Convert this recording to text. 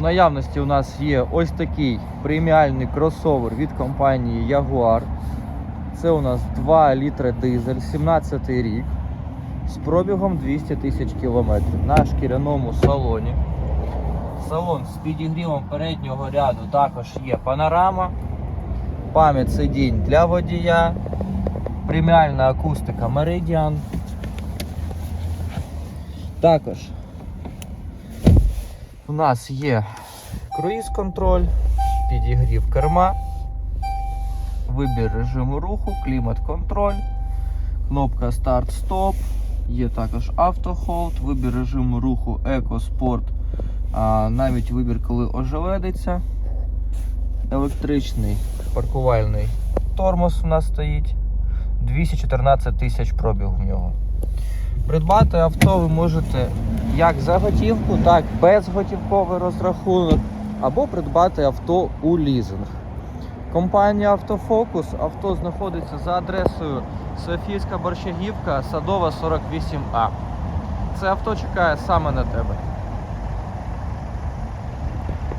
Наявності у нас є ось такий преміальний кросовер від компанії Jaguar. Це у нас 2 літри дизель, 17 рік з пробігом 200 тисяч кілометрів на шкіряному салоні. Салон з підігрівом переднього ряду також є панорама, пам'ять сидінь для водія, преміальна акустика Meridian. Також у нас є круїз-контроль, підігрів керма, вибір режиму руху, клімат-контроль, кнопка старт-стоп, є також автохолд, вибір режиму руху екоспорт, а навіть вибір, коли ожеледиться. Електричний паркувальний тормоз у нас стоїть. 214 тисяч пробіг в нього. Придбати авто ви можете як за готівку, так і безготівковий розрахунок, або придбати авто у лізинг. Компанія Автофокус авто знаходиться за адресою Софійська Борщагівка, Садова 48А. Це авто чекає саме на тебе.